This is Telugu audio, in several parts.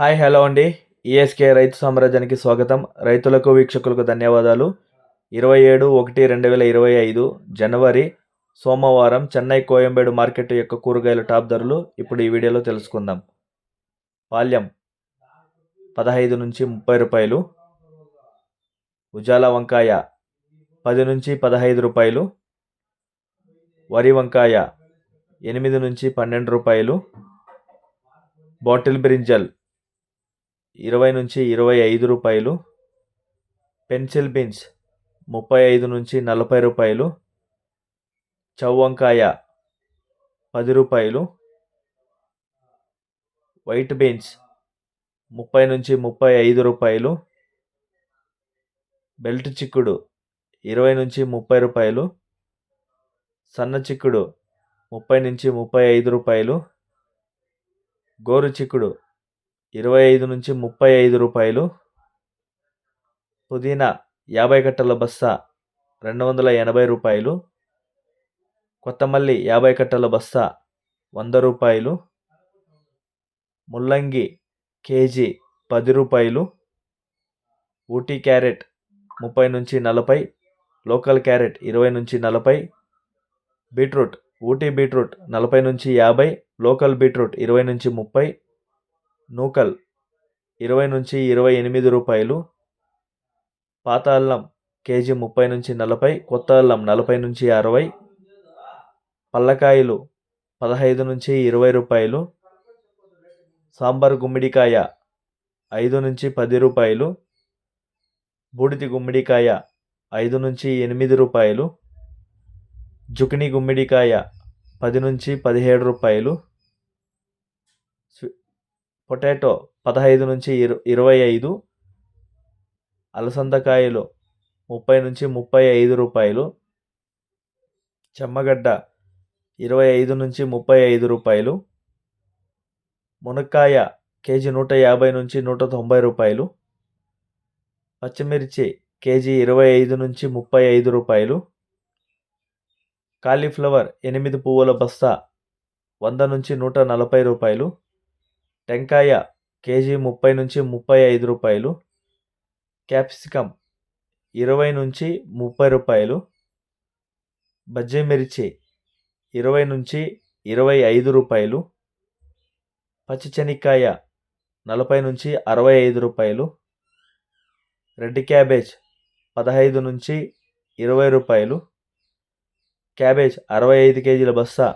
హాయ్ హలో అండి. ఈఎస్కే రైతు సామ్రాజ్యానికి స్వాగతం. రైతులకు వీక్షకులకు ధన్యవాదాలు. ఇరవై ఏడు ఒకటి రెండు వేల ఇరవై ఐదు జనవరి సోమవారం చెన్నై కోయంబేడు మార్కెట్ యొక్క కూరగాయల టాప్ ధరలు ఇప్పుడు ఈ వీడియోలో తెలుసుకుందాం. పాల్యం పదహైదు నుంచి ముప్పై రూపాయలు. ఉజాల వంకాయ పది నుంచి పదహైదు రూపాయలు. వరి వంకాయ ఎనిమిది నుంచి పన్నెండు రూపాయలు. బాటిల్ బ్రింజల్ ఇరవై నుంచి ఇరవై ఐదు రూపాయలు. పెన్సిల్ బీన్స్ ముప్పై ఐదు నుంచి నలభై రూపాయలు. చౌవంకాయ పది రూపాయలు. వైట్ బీన్స్ ముప్పై నుంచి ముప్పై ఐదు రూపాయలు. బెల్ట్ చిక్కుడు ఇరవై నుంచి ముప్పై రూపాయలు. సన్న చిక్కుడు ముప్పై నుంచి ముప్పై ఐదు రూపాయలు. గోరు చిక్కుడు ఇరవై ఐదు నుంచి ముప్పై ఐదు రూపాయలు. పుదీనా యాభై కట్టల బస్తా రెండు వందల ఎనభై రూపాయలు. కొత్తమల్లి యాభై కట్టల బస్తా వంద రూపాయలు. ముల్లంగి కేజీ పది రూపాయలు. ఊటీ క్యారెట్ ముప్పై నుంచి నలభై లోకల్ క్యారెట్ ఇరవై నుంచి నలభై బీట్రూట్ ఊటీ బీట్రూట్ నలభై నుంచి యాభై లోకల్ బీట్రూట్ ఇరవై నుంచి ముప్పై నూకల్ ఇరవై నుంచి ఇరవై ఎనిమిది రూపాయలు. పాత అల్లం కేజీ ముప్పై నుంచి నలభై కొత్త అల్లం నలభై నుంచి అరవై. పల్లకాయలు పదహైదు నుంచి ఇరవై రూపాయలు. సాంబార్ గుమ్మిడికాయ ఐదు నుంచి పది రూపాయలు. బూడిది గుమ్మిడికాయ ఐదు నుంచి ఎనిమిది రూపాయలు. జుకిని గుమ్మిడికాయ పది నుంచి పదిహేడు రూపాయలు. పొటాటో పదహైదు నుంచి ఇరు ఇరవై ఐదు. అలసందకాయలు ముప్పై నుంచి ముప్పై ఐదు రూపాయలు. చెమ్మగడ్డ ఇరవై ఐదు నుంచి ముప్పై ఐదు రూపాయలు. మునక్కాయ కేజీ నూట యాభై నుంచి నూట తొంభై రూపాయలు. పచ్చిమిర్చి కేజీ ఇరవై ఐదు నుంచి ముప్పై ఐదు రూపాయలు. కాలీఫ్లవర్ ఎనిమిది పువ్వుల బస్తా వంద నుంచి నూట నలభై రూపాయలు. టెంకాయ కేజీ ముప్పై నుంచి ముప్పై ఐదు రూపాయలు క్యాప్సికమ్ ఇరవై నుంచి ముప్పై రూపాయలు బజ్జీ మిర్చి ఇరవై నుంచి ఇరవై ఐదు రూపాయలు పచ్చి శనక్కాయ నలభై నుంచి అరవై ఐదు రూపాయలు రెడ్ క్యాబేజ్ పదహైదు నుంచి ఇరవై రూపాయలు క్యాబేజ్ అరవై ఐదు కేజీల బస్తా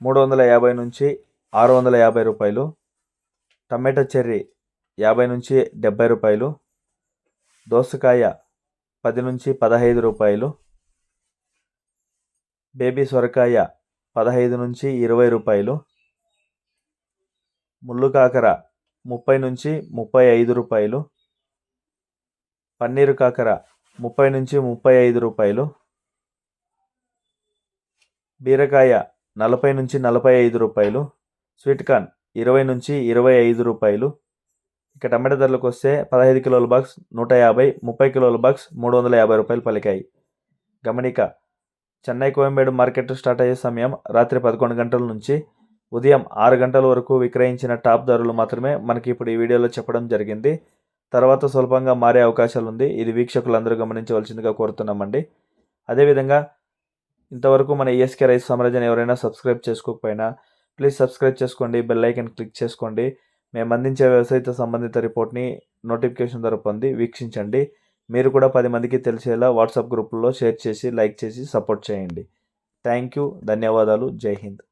మూడు వందల యాభై నుంచి ఆరు వందల యాభై రూపాయలు టమాటో చెర్రీ యాభై నుంచి డెబ్బై రూపాయలు దోసకాయ పది నుంచి పదహైదు రూపాయలు బేబీ సొరకాయ పదహైదు నుంచి ఇరవై రూపాయలు ముళ్ళు కాకర ముప్పై నుంచి ముప్పై ఐదు రూపాయలు పన్నీరు కాకర ముప్పై నుంచి ముప్పై ఐదు రూపాయలు బీరకాయ నలభై నుంచి నలభై ఐదు రూపాయలు స్వీట్ కార్న్ ఇరవై నుంచి ఇరవై ఐదు రూపాయలు. ఇక టమాటా ధరలకు వస్తే పదహైదు కిలోల బాక్స్ నూట యాభై ముప్పై కిలోల బాక్స్ మూడు వందల యాభై రూపాయలు పలికాయి. గమనిక చెన్నై కోయంబేడు మార్కెట్ స్టార్ట్ అయ్యే సమయం రాత్రి పదకొండు గంటల నుంచి ఉదయం ఆరు గంటల వరకు విక్రయించిన టాప్ ధరలు మాత్రమే మనకి ఇప్పుడు ఈ వీడియోలో చెప్పడం జరిగింది. తర్వాత స్వల్పంగా మారే అవకాశాలు ఉంది. ఇది వీక్షకులందరూ గమనించవలసిందిగా కోరుతున్నామండి. అదేవిధంగా ఇంతవరకు మన ఈఎస్కే రైస్ సామ్రాజ్యాన్ని ఎవరైనా సబ్స్క్రైబ్ చేసుకోకపోయినా ప్లీజ్ సబ్స్క్రైబ్ చేసుకోండి బెల్ ఐకన్ క్లిక్ చేసుకోండి. మేము అందించే వ్యవసాయతో సంబంధిత రిపోర్ట్ని నోటిఫికేషన్ ద్వారా పొంది వీక్షించండి. మీరు కూడా పది మందికి తెలిసేలా వాట్సాప్ గ్రూపుల్లో షేర్ చేసి లైక్ చేసి సపోర్ట్ చేయండి. థ్యాంక్ యూ ధన్యవాదాలు జై హింద్.